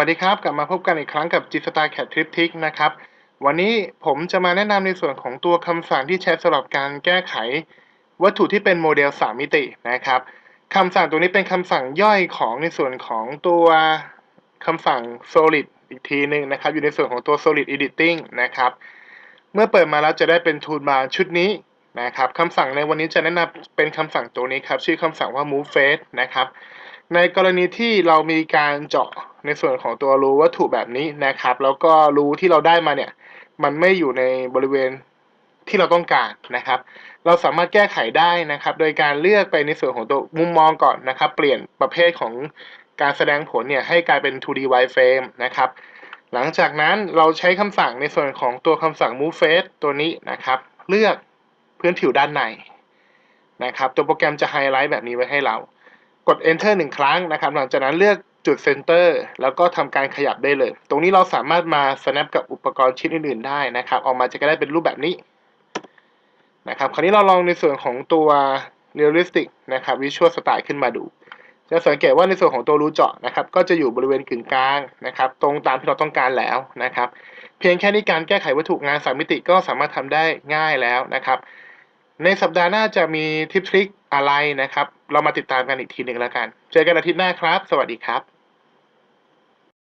วัสดีครับ กลับมาพบกันอีกครั้งกับ g s t a r Cat Trip Tick นะครับ วันนี้ผมจะมาแนะนำในส่วนของตัวคำสั่งที่ใช้สำหรับการแก้ไข วัตถุที่เป็นโมเดล 3 มิตินะครับคำสั่งตัวนี้เป็นคำสั่งย่อยของในส่วนของตัวคำสั่ง solid อีกทีหนึ่งนะครับ อยู่ในส่วนของตัว solid editing นะครับ เมื่อเปิดมาแล้วจะได้เป็น toolbar ชุดนี้นะครับคำสั่งในวันนี้จะแนะนำเป็นคำสั่งตัวนี้ครับ ชื่อคำสั่งว่า move face นะครับ ในกรณีที่เรามีการเจาะในส่วนของตัวรูวัตถุแบบนี้นะครับ แล้วก็รูที่เราได้มาเนี่ย มันไม่อยู่ในบริเวณที่เราต้องการนะครับ เราสามารถแก้ไขได้นะครับ โดยการเลือกไปในส่วนของตัวมุมมองก่อนนะครับ เปลี่ยนประเภทของการแสดงผลเนี่ยให้กลายเป็น 2D wireframe นะครับ หลังจากนั้นเราใช้คำสั่งในส่วนของตัวคำสั่ง move face ตัวนี้นะครับ เลือกพื้นผิวด้านในนะครับ ตัวโปรแกรมจะไฮไลท์แบบนี้ไว้ให้เรา กด enter หนึ่งครั้งนะครับ หลังจากนั้นเลือกจุด center แล้วก็ทำการขยับได้เลย ตรงนี้เราสามารถมา snap กับอุปกรณ์ชิ้นอื่น ๆ ได้นะครับ ออกมาจะได้เป็นรูปแบบนี้นะครับคราวนี้เราลองในส่วนของตัว realistic นะครับ visual style ขึ้นมาดู จะสังเกตว่าในส่วนของตัวรูเจาะนะครับ ก็จะอยู่บริเวณกึ่งกลางนะครับ ตรงตามที่เราต้องการแล้วนะครับ เพียงแค่นี้การแก้ไขวัตถุงานสามมิติก็สามารถทำได้ง่ายแล้วนะครับ ในสัปดาห์หน้าจะมีทิปทริคอะไรนะครับ เรามาติดตามกันอีกทีหนึ่งแล้วกัน เจอกันอาทิตย์หน้าครับ สวัสดีครับ